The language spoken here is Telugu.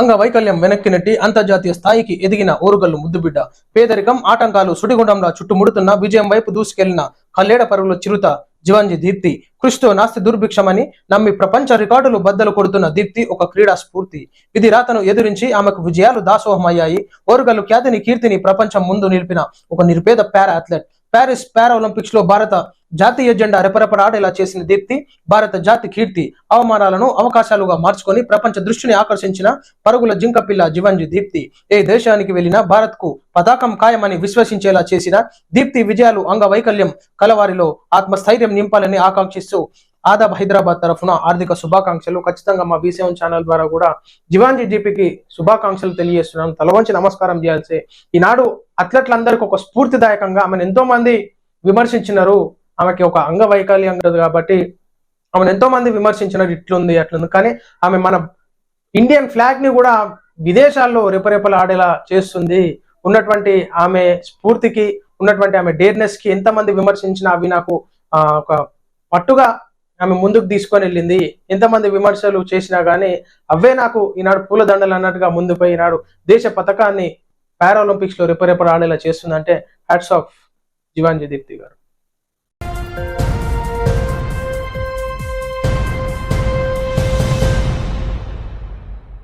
అంగవైకల్యం వెనక్కి నెట్టి అంతర్జాతీయ స్థాయికి ఎదిగిన ఓరుగల్లు ముద్దుబిడ్డ. పేదరికం ఆటంకాలు సుడిగుండంలా చుట్టుముడుతున్న విజయం వైపు దూసుకెళ్ళిన కల్లేడ పరుగుల చిరుత జీవాంజీ దీప్తి. కృషితో నాస్తి దుర్భిక్షమని నమ్మి ప్రపంచ రికార్డులు బద్దలు కొడుతున్న దీప్తి ఒక క్రీడా స్ఫూర్తి. ఇది రాతను ఎదురించి ఆమెకు విజయాలు దాసోహమయ్యాయి. ఓరుగల్లు ఖ్యాతిని కీర్తిని ప్రపంచం ముందు నిలిపిన ఒక నిరుపేద పారా అథ్లెట్ ప్యారిస్ పారా ఒలింపిక్స్లో భారత జాతీయ జెండా రెపరెపరాడేలా చేసిన దీప్తి భారత జాతి కీర్తి అవమానాలను అవకాశాలుగా మార్చుకొని ప్రపంచ దృష్టిని ఆకర్షించిన పరుగుల జింకపిల్ల జివంజి దీప్తి. ఏ దేశానికి వెళ్ళినా భారత్కు పతాకం ఖాయమని విశ్వసించేలా చేసిన దీప్తి విజయాలు అంగవైకల్యం కలవారిలో ఆత్మస్థైర్యం నింపాలని ఆకాంక్షిస్తూ ఆదాబ్ హైదరాబాద్ తరఫున ఆర్థిక శుభాకాంక్షలు. ఖచ్చితంగా మా బీసీఎం ఛానల్ ద్వారా కూడా జివాంజీ జీపీకి శుభాకాంక్షలు తెలియజేస్తున్నాను. తలవంచి నమస్కారం చేయాల్సి ఈనాడు అథ్లెట్లందరికీ ఒక స్ఫూర్తిదాయకంగా ఆమెను ఎంతో మంది విమర్శించినారు. ఆమెకి ఒక అంగవైకల్యం ఉంటుంది కాబట్టి ఆమెను ఎంతో మంది విమర్శించినారు ఇట్లుంది అట్లుంది. కానీ ఆమె మన ఇండియన్ ఫ్లాగ్ని కూడా విదేశాల్లో రెపరెపలు ఆడేలా చేస్తుంది. ఉన్నటువంటి ఆమె స్ఫూర్తికి ఉన్నటువంటి ఆమె డేర్నెస్కి ఎంతమంది విమర్శించినా అవి నాకు ఆ, ఒక పట్టుగా ఆమె ముందుకు తీసుకొని వెళ్ళింది. ఎంతమంది విమర్శలు చేసినా గానీ అవే నాకు ఈనాడు పూలదండలు అన్నట్టుగా ముందుపై ఈనాడు దేశ పథకాన్ని పారాలింపిక్స్లో రెపరెపలు ఆడేలా చేస్తుందంటే హ్యాట్స్ ఆఫ్ జీవాంజీ దీప్తి గారు.